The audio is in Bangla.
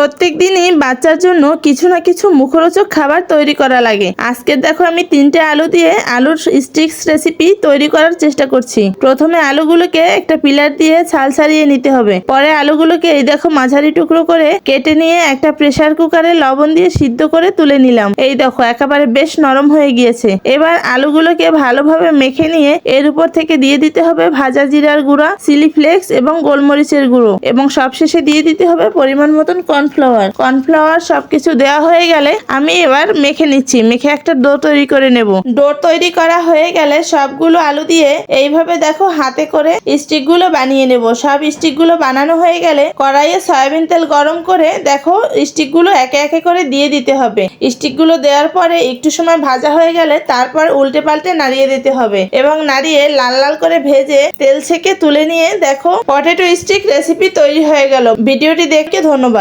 প্রত্যেক দিনই বাচ্চার জন্য কিছু না কিছু মুখরোচক খাবার তৈরি করা লাগে। আজকে দেখো আমি তিনটে আলু দিয়ে আলুর স্টিক্স রেসিপি তৈরি করার চেষ্টা করছি। প্রথমে আলুগুলোকে একটা পিলার দিয়ে ছাল ছাড়িয়ে নিতে হবে। পরে আলুগুলোকে এই দেখো মাঝারি টুকরো করে কেটে নিয়ে একটা প্রেসার কুকারে লবণ দিয়ে সিদ্ধ করে তুলে নিলাম। এই দেখো একেবারে বেশ নরম হয়ে গিয়েছে। এবার আলুগুলোকে ভালোভাবে মেখে নিয়ে এর উপর থেকে দিয়ে দিতে হবে ভাজা জিরার গুঁড়া চিলি ফ্লেক্স এবং গোলমরিচের গুঁড়ো। এবং সবশেষে দিয়ে দিতে হবে পরিমাণ মতন কর্নফ্লাওয়ার কর্নফ্লাওয়ার সবকিছু দেওয়া হয়ে গেলে আমি এবার মেখে নিচ্ছি। মেখে একটা ডো তৈরি করে নেব। ডো তৈরি করা হয়ে গেলে সবগুলো আলু দিয়ে এইভাবে দেখো হাতে করে স্টিকগুলো বানিয়ে নেব। সব স্টিকগুলো বানানো হয়ে গেলে কড়াইয়ে সয়াবিন তেল গরম করে দেখো স্টিকগুলো একে একে করে দিয়ে দিতে হবে। স্টিকগুলো দেওয়ার পরে একটু সময় ভাজা হয়ে গেলে তারপর উল্টে পাল্টে নাড়িয়ে দিতে হবে এবং নাড়িয়ে লাল লাল করে ভেজে তেল ছেঁকে তুলে নিয়ে দেখো পটেটো স্টিক রেসিপি তৈরি হয়ে গেল। ভিডিওটি দেখে ধন্যবাদ।